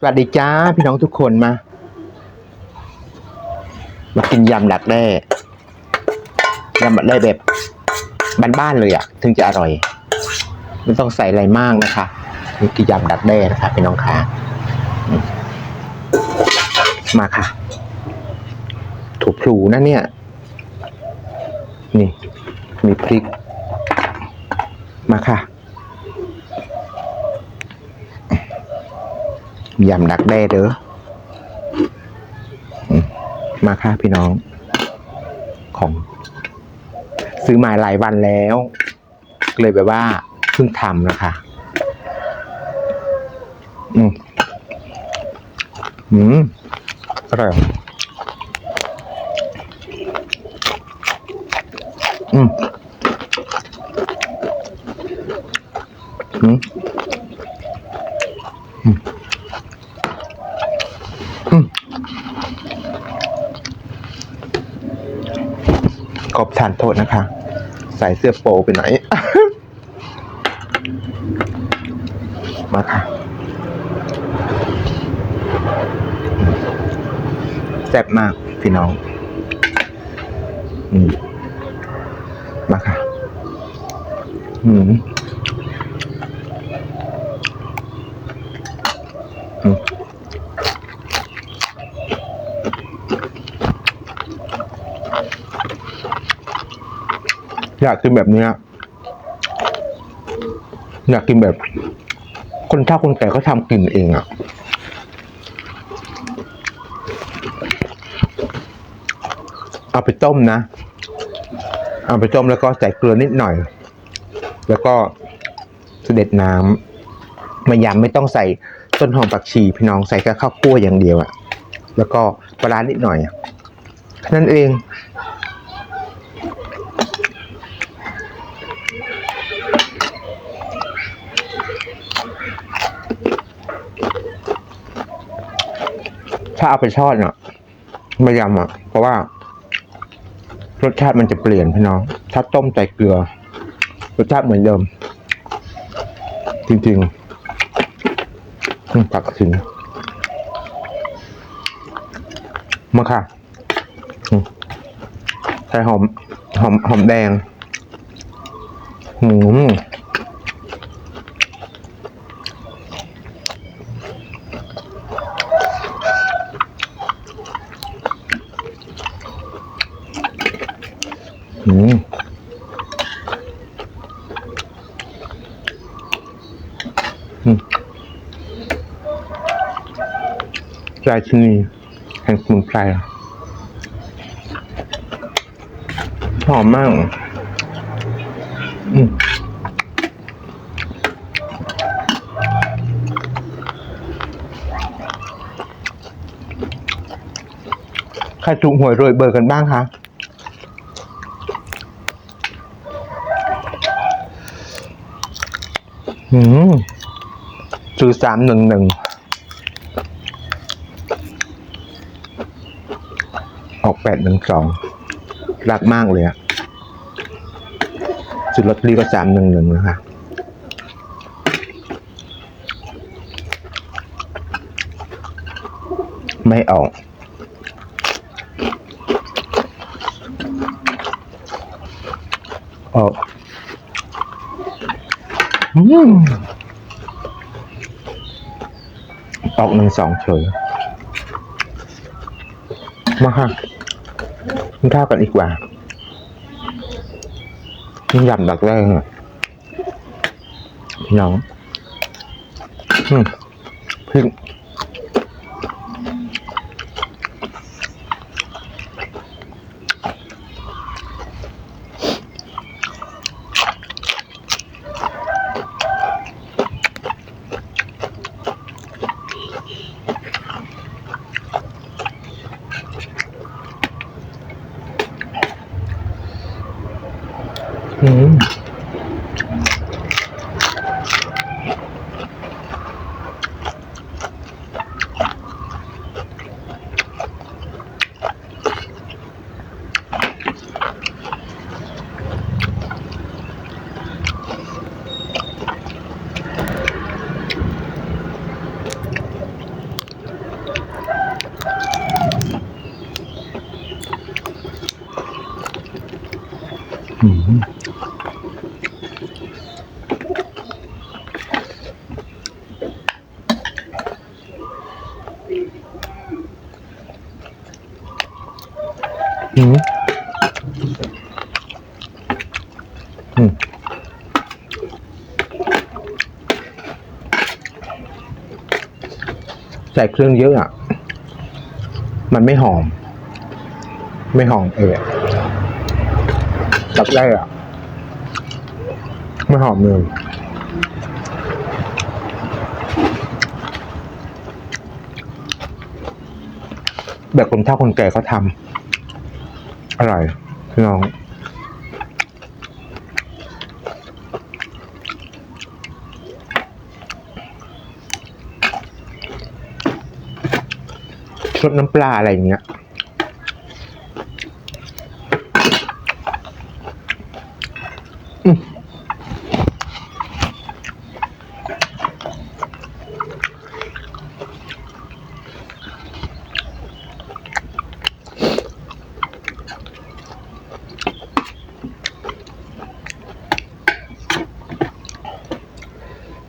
สวัสดีจ้าพี่น้องทุกคนมา มากินยำดักแด้ยำดักแด้แบบบ้านๆเลยอะ่ะถึงจะอร่อย ไม่ต้องใส่อะไรมากนะคะนี่คือยำดักแด้นะคะพี่น้องค่ะมาค่ะถูกพลูนะเนี่ย นี่ มีพริก มาค่ะ ยำดักแด้เด้อมมาค่ะพี่น้อง ของ ซื้อมาหลายวันแล้ว เลยแบบว่าเพิ่งทำนะคะ อืมอืมอร่อยอืม อืม ขอบทานโทษนะคะ ใส่เสื้อโปไปหน่อย มาค่ะแซ่บมากพี่น้องอืมมาค่ะอืม อยากกินแบบเนี้ยอยากกินแบบ คนเฒ่าคนแก่ก็ทำกินเองอะ่ะเอาไปต้มนะ เอาไปต้มแล้วก็ใส่เกลือนิดหน่อย แล้วก็เสด็จน้ำมายำไม่ต้องใส่ต้นหอมผักชีพี่น้องใส่แค่ข้าวคั่วอย่างเดียวอะแล้วก็ปลาร้านิดหน่อยแค่นั้นเองาเอาไปทอดเนาะไม่ยำอะ เพราะว่ารสชาติมันจะเปลี่ยนพี่น้อง ถ้าต้มใส่เกลือ รสชาติเหมือนเดิม จริงๆตักสินมาค่ะอืมใส่หอม หอม หอมแดง หืม อืมราชินีแห่งสมุนไพรหอมมากอืมใครถูกหวยรวยเบอร์กันบ้างคะ อืมซื้อสามหนึ่งหนึ่งออกแปดหนึ่งสองรักมากเลยอะสุดลอตเตอรี่ก็สามหนึ่งหนึ่งนะคะไม่ออกออก ออกหนึ่งสองเฉยมาค่ะกินข้าวกันอีกว่านี่ยำดักแรกเหรอพี่น้องอืมพริก อื อืมอืมใส่เครื่องเยอะอะ มันไม่หอม ไม่หอมเออตักได้อะ ไม่หอมเลยแบบคนเฒ่าคนแก่เขาทำ อร่อยพี่น้องชดน้ำปลาอะไรอย่างเงี้ย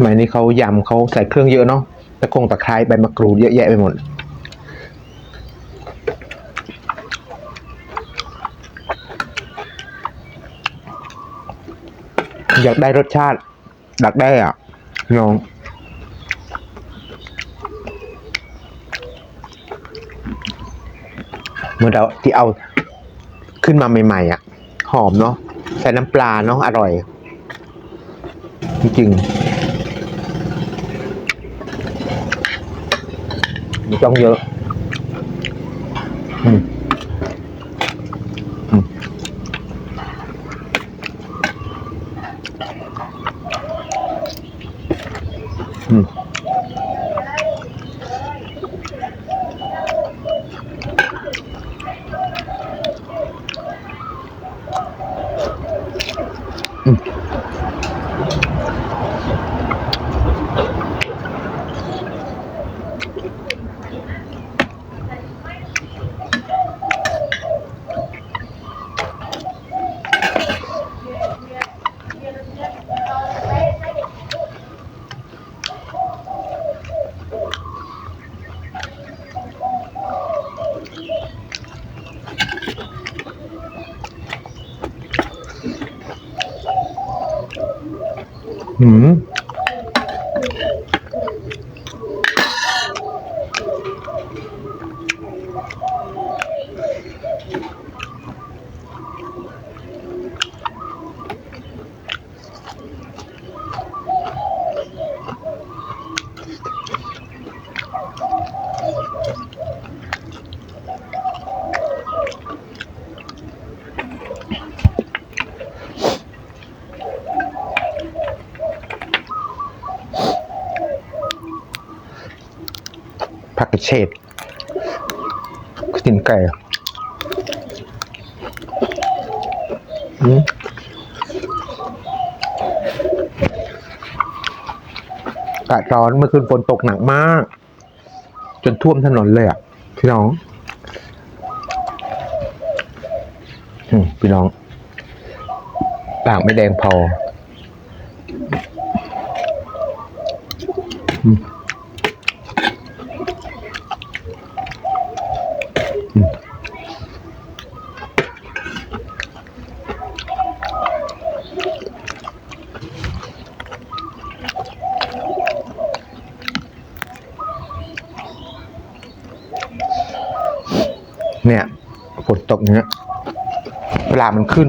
สมัยนี้เขายำเขาใส่เครื่องเยอะเนาะตะคงตะไคร้ใบมะกรูดเยอะแยะไปหมด อยากได้รสชาติอยากได้อะน้องเมื่อเราที่เอาขึ้นมาใหม่ๆอะ หอมเนาะใส่น้ำปลาเนาะอร่อย จริงๆ ไม่ต้องเยอะ อืมอืม อืม อืม อืม ผักกระเฉดกินไก่อือากาศร้อนเมื่อคืนฝนตกหนักมาก จนท่วมถนนเลยอะ พี่น้องอืมพี่น้องปากไม่แดงพอ อืม เนี่ยฝนตกเนี้ยเวลามันขึ้น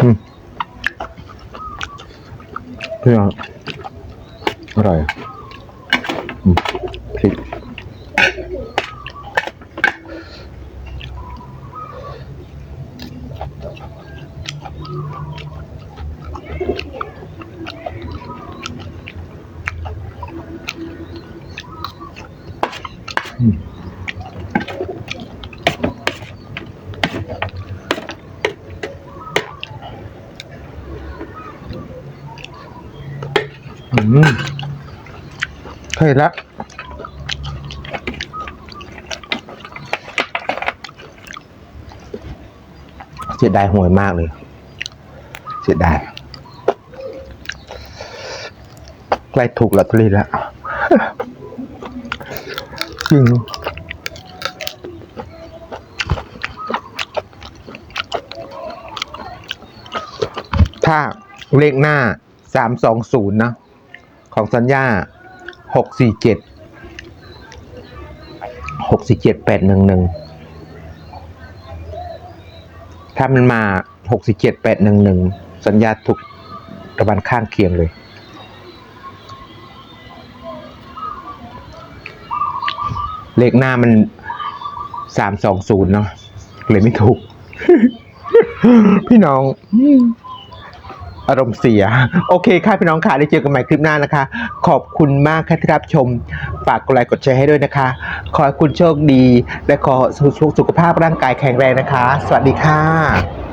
อืมเนี่ยอร่อย เคยละเสียดายห่วยมากเลย เสียดายใกล้ถูกลอตเตอรี่แล้วจริงถ้าเลขหน้าสามสองศูนย์นะ ของสัญญาหกสี่เจ็ดหกสี่เจ็ดแปดหนึ่งหนึ่งถ้ามันมาหกสี่เจ็ดแปดหนึ่งหนึ่งสัญญาถูกตะวันข้างเคียงเลยเลขหน้ามันสามสองศูนย์เนาะเลยไม่ถูก พี่น้อง อารมณ์เสีย โอเคค่ะพี่น้องค่ะได้เจอกันใหม่คลิปหน้านะคะ ขอบคุณมากค่ะที่รับชม ฝากกดไลค์กดแชร์ให้ด้วยนะคะ ขอให้คุณโชคดี และขอสุขภาพร่างกายแข็งแรงนะคะ สวัสดีค่ะ